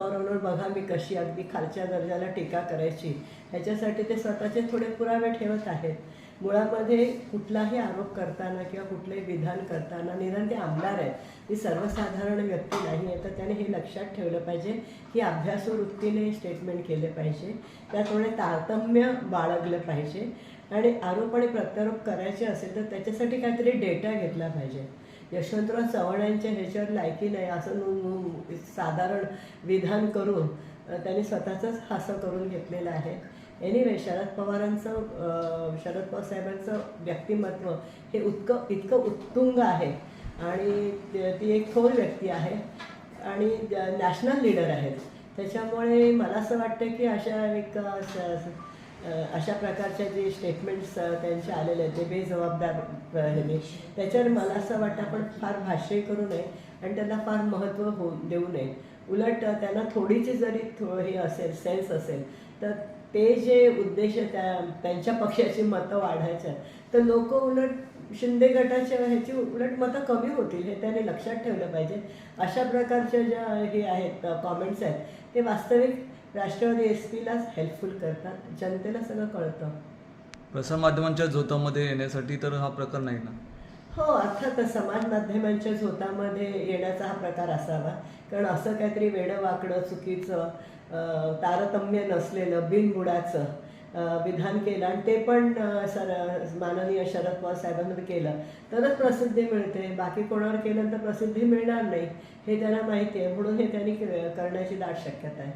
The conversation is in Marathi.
बरोबर बघा मी कशी अगदी खालच्या दर्जाला टीका करायची. ह्याच्यासाठी ते स्वतःचे थोडे पुरावे ठेवत आहेत. मुळामध्ये कुठलाही आरोप करताना किंवा कुठलंही विधान करताना निदान ते आमदार आहेत. ती सर्वसाधारण व्यक्ती नाही आहे. तर त्याने हे लक्षात ठेवलं पाहिजे की अभ्यासवृत्तीने स्टेटमेंट केले पाहिजे. त्यात थोडे तारतम्य बाळगलं पाहिजे. आणि आरोप आणि प्रत्यारोप करायचे असेल तर त्याच्यासाठी काहीतरी डेटा घेतला पाहिजे. यशवंतराव चव्हाण यांच्या ह्याच्यावर लायकी नाही असं साधारण विधान करून त्यांनी स्वतःचंच हासं करून घेतलेलं आहे. एनिवे शरद पवारांचं शरद पवार साहेबांचं व्यक्तिमत्व हे उत्क इतकं उत्तुंग आहे. आणि ती एक थोर व्यक्ती आहे. आणि नॅशनल लीडर आहेत. त्याच्यामुळे मला असं वाटतं की अशा एक अशा प्रकारच्या जे स्टेटमेंट्स त्यांचे आलेले आहेत ते बेजबाबदार ह्याने त्याच्यावर मला असं वाटतं आपण फार भाष्य करू नये आणि त्यांना फार महत्त्व हो देऊ नये. उलट त्यांना थोडीची जरी थो हे असेल सेन्स असेल तर ते जे उद्देश त्या त्यांच्या पक्षाची मतं वाढायचं तर लोक उलट शिंदे गटाच्या ह्याची उलट मतं कमी होतील हे त्याने लक्षात ठेवलं पाहिजे. अशा प्रकारच्या ज्या हे आहेत कॉमेंट्स आहेत ते वास्तविक राष्ट्रवादी एस पीलाच हेल्पफुल करतात. जनतेला सगळं कळतं. प्रसारमाध्यमांच्या झोतामध्ये येण्यासाठी तर हा प्रकार नाही ना? हो अर्थातच समाज माध्यमांच्या झोतामध्ये येण्याचा हा प्रकार असावा. कारण असं काहीतरी वेडं वाकडं चुकीचं तारतम्य नसलेलं बिनबुडाचं विधान केलं आणि ते पण सर माननीय शरद पवार साहेबांवर केलं तरच प्रसिद्धी मिळते. बाकी कोणावर केलं तर प्रसिद्धी मिळणार नाही. हे त्यांना माहिती आहे. म्हणून हे त्यांनी करण्याची दाट शक्यता आहे.